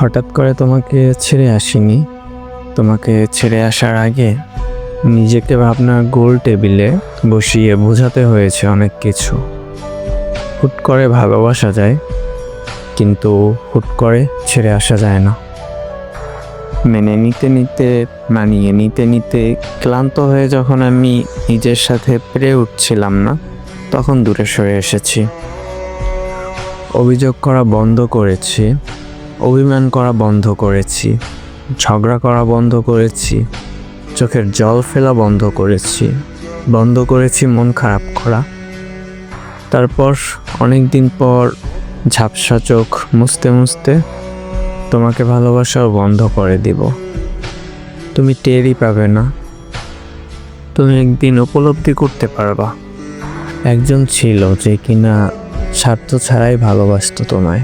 হঠাৎ করে তোমাকে ছেড়ে আসিনি। তোমাকে ছেড়ে আসার আগে নিজেকে ভাবনার গোল টেবিলে বসিয়ে বোঝাতে হয়েছে অনেক কিছু। হুট করে ভালোবাসা যায়, কিন্তু হুট করে ছেড়ে আসা যায় না। মেনে নিতে নিতে, মানিয়ে নিতে নিতে ক্লান্ত হয়ে যখন আমি নিজের সাথে পেরে উঠছিলাম না, তখন দূরে সরে এসেছি। অভিযোগ করা বন্ধ করেছি অভিমান করা বন্ধ করেছি, ঝগড়া করা বন্ধ করেছি, চোখের জল ফেলা বন্ধ করেছি বন্ধ করেছি মন খারাপ করা। তারপর অনেক দিন পর ঝাপসা চোখ মুছতে মুছতে তোমাকে ভালোবাসাও বন্ধ করে দিব। তুমি টেরই পাবে না। তুমি একদিন উপলব্ধি করতে পারবা। একজন ছিল যে কিনা স্বার্থ ছাড়াই ভালোবাসতো তোমায়।